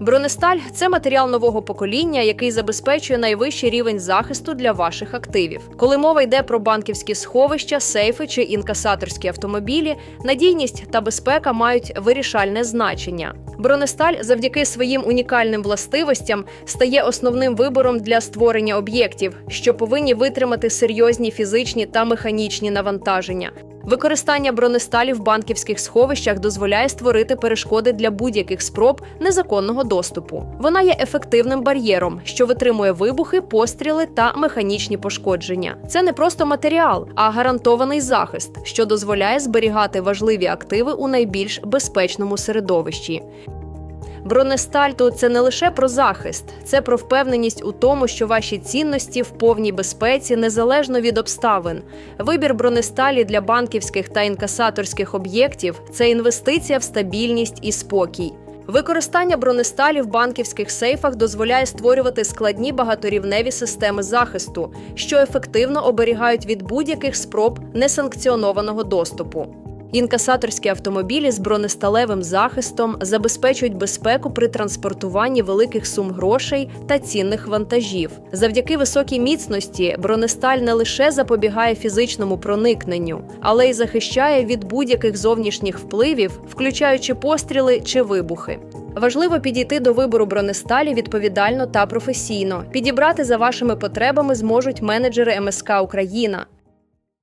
Бронесталь це матеріал нового покоління, який забезпечує найвищий рівень захисту для ваших активів. Коли мова йде про банківські сховища, сейфи чи інкасаторські автомобілі, надійність та безпека мають вирішальне значення. Бронесталь завдяки своїм унікальним властивостям стає основним вибором для створення об'єктів, що повинні витримати серйозні фізичні та механічні навантаження. Використання бронесталі в банківських сховищах дозволяє створити перешкоди для будь-яких спроб незаконного доступу. Вона є ефективним бар'єром, що витримує вибухи, постріли та механічні пошкодження. Це не просто матеріал, а гарантований захист, що дозволяє зберігати важливі активи у найбільш безпечному середовищі. Бронесталь тут це не лише про захист, це про впевненість у тому, що ваші цінності в повній безпеці незалежно від обставин. Вибір бронесталі для банківських та інкасаторських об'єктів це інвестиція в стабільність і спокій. Використання бронесталі в банківських сейфах дозволяє створювати складні багаторівневі системи захисту, що ефективно оберігають від будь-яких спроб несанкціонованого доступу. Інкасаторські автомобілі з бронесталевим захистом забезпечують безпеку при транспортуванні великих сум грошей та цінних вантажів. Завдяки високій міцності бронесталь не лише запобігає фізичному проникненню, але й захищає від будь-яких зовнішніх впливів, включаючи постріли чи вибухи. Важливо підійти до вибору бронесталі відповідально та професійно. Підібрати за вашими потребами зможуть менеджери МСК Україна.